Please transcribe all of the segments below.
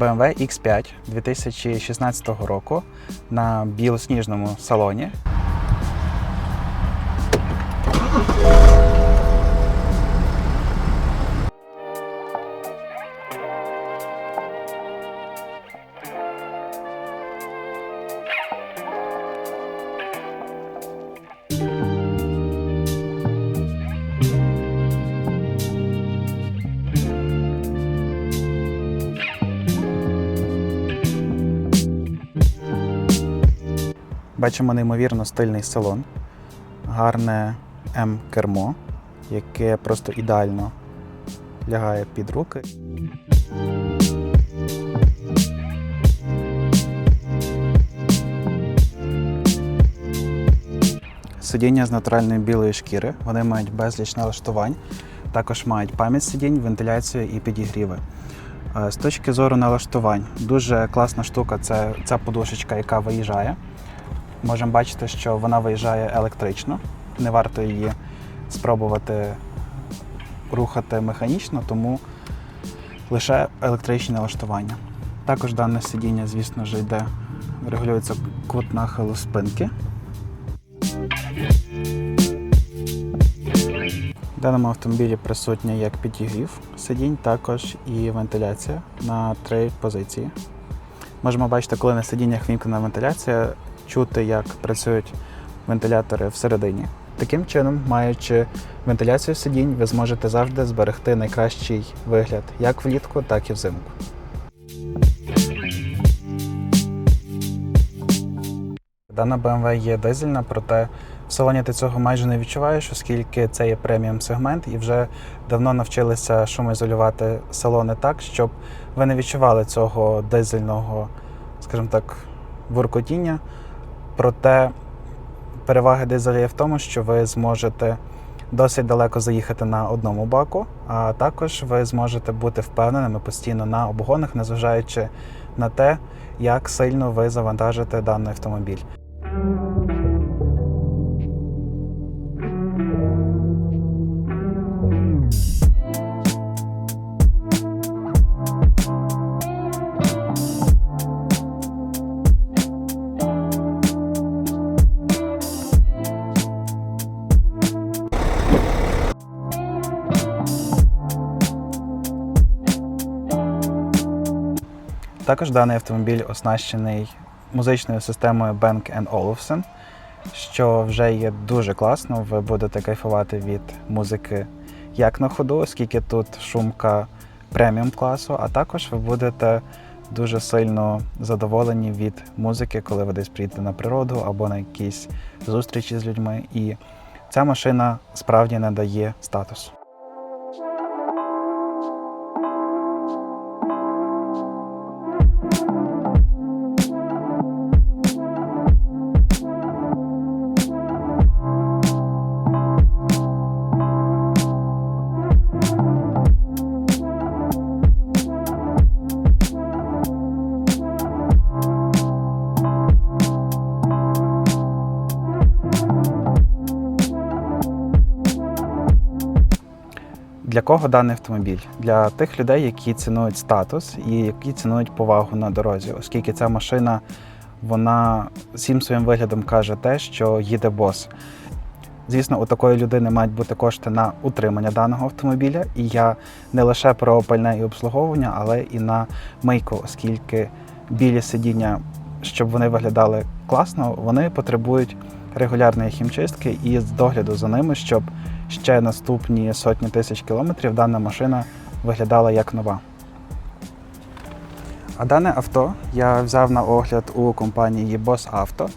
BMW X5 2016 року на білосніжному салоні. Бачимо неймовірно стильний салон, гарне М-кермо, яке просто ідеально лягає під руки. Сидіння з натуральної білої шкіри. Вони мають безліч налаштувань, також мають пам'ять сидінь, вентиляцію і підігріви. Е, З точки зору налаштувань, дуже класна штука це ця подушечка, яка виїжджає. Можемо бачити, що вона виїжджає електрично. Не варто її спробувати рухати механічно, тому лише електричні налаштування. Також дане сидіння, звісно ж, йде, регулюється кут нахилу спинки. В даному автомобілі присутня як підігрів сидінь, також і вентиляція на три позиції. Можемо бачити, коли на сидіннях вімкнена вентиляція, чути, як працюють вентилятори всередині. Таким чином, маючи вентиляцію сидінь, ви зможете завжди зберегти найкращий вигляд як влітку, так і взимку. Дана BMW є дизельна, проте в салоні ти цього майже не відчуваєш, оскільки це є преміум сегмент, і вже давно навчилися шумоізолювати салони так, щоб ви не відчували цього дизельного, скажімо так, воркотіння. Проте переваги дизеля є в тому, що ви зможете досить далеко заїхати на одному баку, а також ви зможете бути впевненими постійно на обгонах, незважаючи на те, як сильно ви завантажите даний автомобіль. Також даний автомобіль оснащений музичною системою Bang Olufsen, що вже є дуже класно. Ви будете кайфувати від музики як на ходу, оскільки тут шумка преміум класу, а також ви будете дуже сильно задоволені від музики, коли ви десь приїдете на природу або на якісь зустрічі з людьми. І ця машина справді надає статусу. Для кого даний автомобіль? Для тих людей, які цінують статус і які цінують повагу на дорозі, оскільки ця машина вона всім своїм виглядом каже те, що їде бос. Звісно, у такої людини мають бути кошти на утримання даного автомобіля, і я не лише про пальне і обслуговування, але і на мийку, оскільки білі сидіння, щоб вони виглядали класно, вони потребують регулярної хімчистки і догляду за ними, щоб ще наступні сотні тисяч кілометрів дана машина виглядала як нова. А дане авто я взяв на огляд у компанії Boss Auto.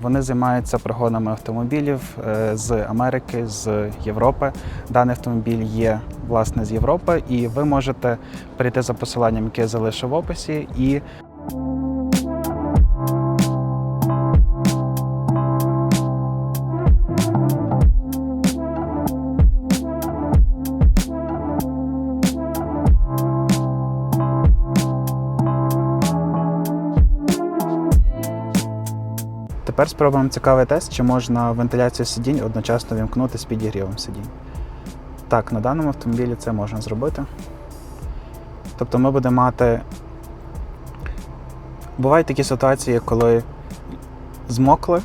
Вони займаються прогонами автомобілів е, з Америки, з Європи. Даний автомобіль є власне з Європи, і ви можете перейти за посиланням, яке я залишив в описі, і Тепер спробуємо цікавий тест, чи можна вентиляцію сидінь одночасно вімкнути з підігрівом сидінь. Так, на даному автомобілі це можна зробити. Тобто ми будемо мати. Бувають такі ситуації, коли змокли.